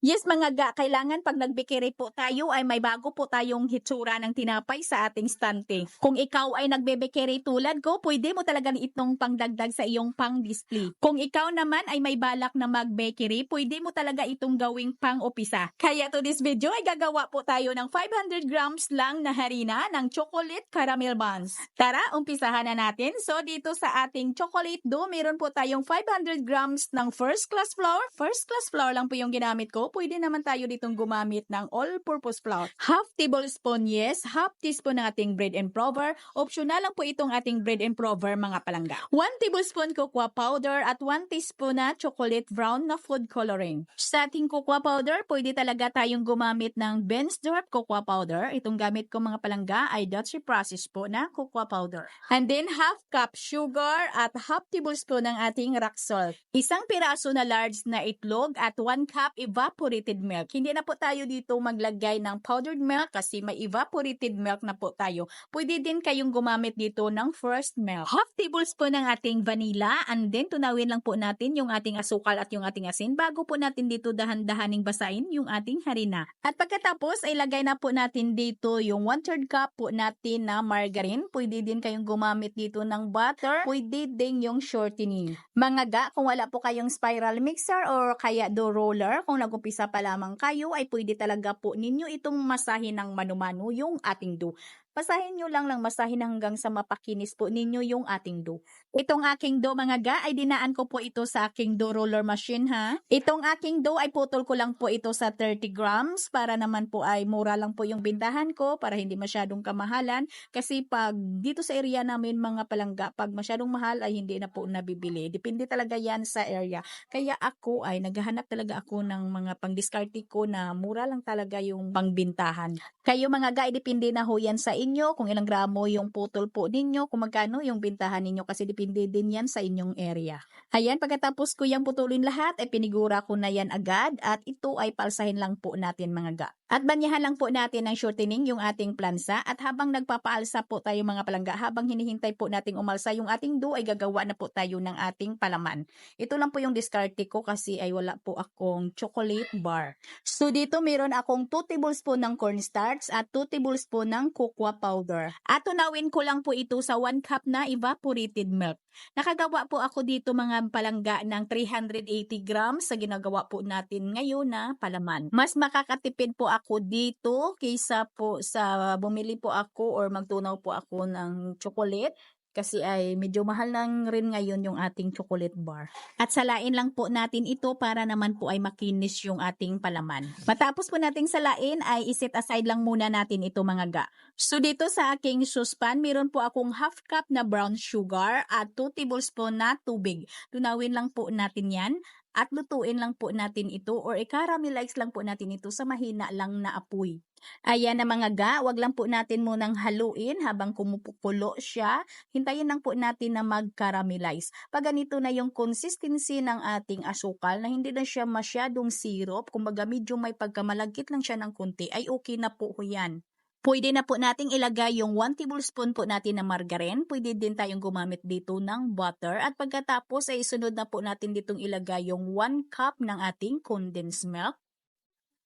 Yes mga ga, kailangan pag nagbikiri po tayo ay may bago po tayong hitsura ng tinapay sa ating stante. Kung ikaw ay nagbebekere tulad ko, pwede mo talaga itong pangdagdag sa iyong pang-display. Kung ikaw naman ay may balak na magbekere, pwede mo talaga itong gawing pang-upisa. Kaya to this video ay gagawa po tayo ng 500 grams lang na harina ng chocolate caramel buns. Tara, umpisahan na natin. So dito sa ating chocolate dough, meron po tayong 500 grams ng first class flour. First class flour lang po yung ginamit ko pwede naman tayo ditong gumamit ng all-purpose flour. Half tablespoon yes, half teaspoon ng ating bread and prover. Optional lang po itong ating bread and prover mga palangga. 1 tablespoon cocoa powder at 1 teaspoon na chocolate brown na food coloring. Sa ating cocoa powder, pwede talaga tayong gumamit ng Bensdorf cocoa powder. Itong gamit ko mga palangga ay Dutch process po na cocoa powder. And then half cup sugar at half tablespoon ng ating rock salt. Isang piraso na large na itlog at 1 cup evaporated evaporated milk. Hindi na po tayo dito maglagay ng powdered milk kasi may evaporated milk na po tayo. Pwede din kayong gumamit dito ng first milk. Half tablespoon ng ating vanilla and then tunawin lang po natin yung ating asukal at yung ating asin bago po natin dito dahan-dahaning basain yung ating harina. At pagkatapos ay lagay na po natin dito yung 1 third cup po natin na margarine. Pwede din kayong gumamit dito ng butter. Pwede din yung shortening. Mga ga, kung wala po kayong spiral mixer or kaya do roller, kung nag umpisa pa lamang kayo ay pwede talaga po ninyo itong masahin ng manu-manu yung ating dough. Pasahin nyo lang lang masahin hanggang sa mapakinis po ninyo yung ating dough. Itong aking dough mga ga ay dinaan ko po ito sa aking dough roller machine ha. Itong aking dough ay putol ko lang po ito sa 30 grams para naman po ay mura lang po yung bintahan ko para hindi masyadong kamahalan. Kasi pag dito sa area namin mga palangga, pag masyadong mahal ay hindi na po nabibili. Depende talaga yan sa area. Kaya ako ay naghahanap talaga ako ng mga pang-discarte ko na mura lang talaga yung pangbintahan. Kayo mga ga, depende na ho yan sa inyo, kung ilang gramo yung putol po ninyo, kung magkano yung bintahan ninyo kasi depende din yan sa inyong area. Ayan, pagkatapos ko yung putulin lahat, ay pinigura ko na yan agad at ito ay palsahin lang po natin mga ga. At banyahan lang po natin ng shortening yung ating plansa at habang nagpapaalsa po tayo mga palangga, habang hinihintay po nating umalsa yung ating dough ay gagawa na po tayo ng ating palaman. Ito lang po yung diskarte ko kasi ay wala po akong chocolate bar. So dito meron akong 2 tablespoon ng cornstarch at 2 tablespoon ng cocoa powder. At tunawin ko lang po ito sa 1 cup na evaporated milk. Nakagawa po ako dito mga palangga ng 380 grams sa ginagawa po natin ngayon na palaman. Mas makakatipid po ako dito kaysa po sa bumili po ako or magtunaw po ako ng chocolate kasi ay medyo mahal lang rin ngayon yung ating chocolate bar. At salain lang po natin ito para naman po ay makinis yung ating palaman. Matapos po nating salain ay iset aside lang muna natin ito mga ga. So dito sa aking saucepan, meron po akong half cup na brown sugar at 2 tablespoon na tubig. Tunawin lang po natin yan at lutuin lang po natin ito or i-caramelize lang po natin ito sa mahina lang na apoy. Ayan na mga ga, wag lang po natin munang haluin habang kumupukulo siya. Hintayin lang po natin na mag-caramelize. Pag ganito na yung consistency ng ating asukal na hindi na siya masyadong syrup, kumbaga medyo may pagkamalagkit lang siya ng kunti, ay okay na po yan. Pwede na po nating ilagay yung 1 tablespoon po natin na margarine. Pwede din tayong gumamit dito ng butter. At pagkatapos ay isunod na po natin ditong ilagay yung 1 cup ng ating condensed milk.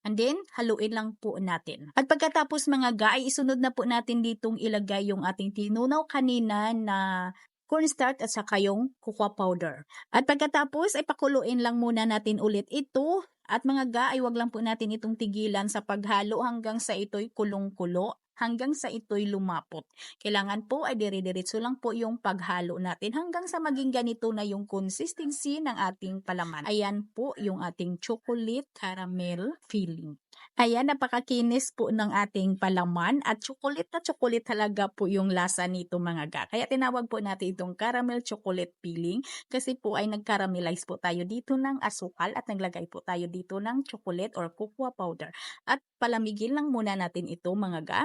And then, haluin lang po natin. At pagkatapos mga ga, isunod na po natin ditong ilagay yung ating tinunaw kanina na cornstarch at saka yung cocoa powder. At pagkatapos ay pakuluin lang muna natin ulit ito at mga ga ay wag lang po natin itong tigilan sa paghalo hanggang sa ito'y kulong-kulo hanggang sa ito'y lumapot. Kailangan po ay dire-diretso lang po yung paghalo natin hanggang sa maging ganito na yung consistency ng ating palaman. Ayan po yung ating chocolate caramel filling. Ayan, napakakinis po ng ating palaman at chocolate na chocolate talaga po yung lasa nito mga ga. Kaya tinawag po natin itong caramel chocolate filling kasi po ay nag-caramelize po tayo dito ng asukal at naglagay po tayo dito ng chocolate or cocoa powder. At palamigin lang muna natin ito mga ga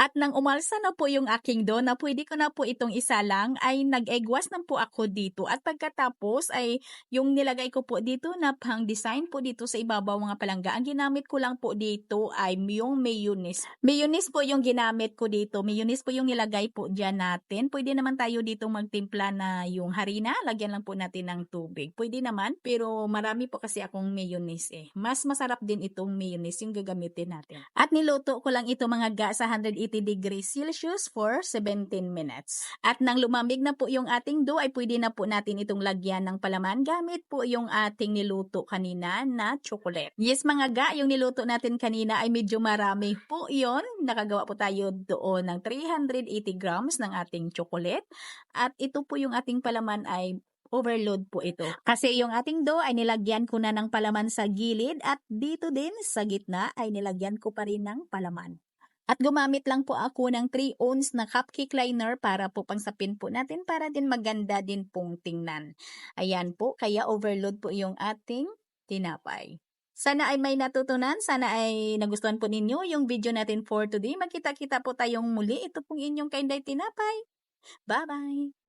At nang umalsa na po yung aking dough na pwede ko na po itong isa lang ay nag-eggwas na po ako dito. At pagkatapos ay yung nilagay ko po dito na pang design po dito sa ibabaw mga palangga. Ang ginamit ko lang po dito ay yung mayonnaise. Mayonnaise po yung ginamit ko dito. Mayonnaise po yung nilagay po dyan natin. Pwede naman tayo dito magtimpla na yung harina. Lagyan lang po natin ng tubig. Pwede naman pero marami po kasi akong mayonnaise eh. Mas masarap din itong mayonnaise yung gagamitin natin. At niluto ko lang ito mga ga sa 180 degrees Celsius for 17 minutes. At nang lumamig na po yung ating dough ay pwede na po natin itong lagyan ng palaman gamit po yung ating niluto kanina na chocolate. Yes mga ga, yung niluto natin kanina ay medyo marami po yon. Nakagawa po tayo doon ng 380 grams ng ating chocolate. At ito po yung ating palaman ay overload po ito. Kasi yung ating dough ay nilagyan ko na ng palaman sa gilid at dito din sa gitna ay nilagyan ko pa rin ng palaman. At gumamit lang po ako ng 3 ounce na cupcake liner para po pangsapin po natin para din maganda din pong tingnan. Ayan po, kaya overload po yung ating tinapay. Sana ay may natutunan, sana ay nagustuhan po ninyo yung video natin for today. Magkita-kita po tayong muli. Ito pong inyong kainday tinapay. Bye-bye!